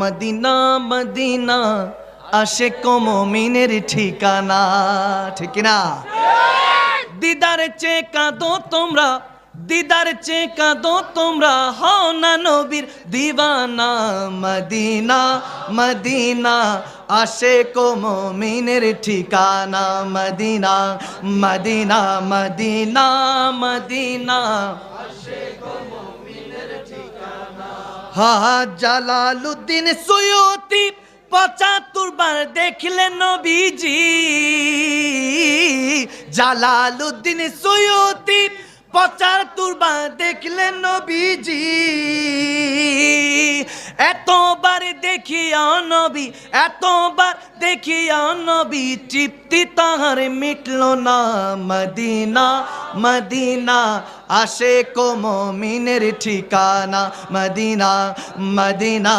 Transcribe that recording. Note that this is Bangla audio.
মদিনা মদিনা আসে কমমিনের ঠিকানা, ঠিক না দিদার চে কাঁদো তোমরা, দিদার চে কাঁদো তোমরা, হও না নবীর দিবানা মদিনা মদিনা আসে কমমিনের ঠিকানা, Medina Medina Medina Medina. Jalaluddin সৈয়দি পঁচাত্তর বার দেখলেন নবীজি। জালালুদ্দিন সৈয়দি পঁচাত্তর বার দেখলেন নবীজি। এতবার দেখিয়া নবী, এতবার দেখিয়া নবী, তৃপ্তি তাহার মিটল না। মদিনা মদিনা আসে কোমিনের ঠিকানা। Medina Medina.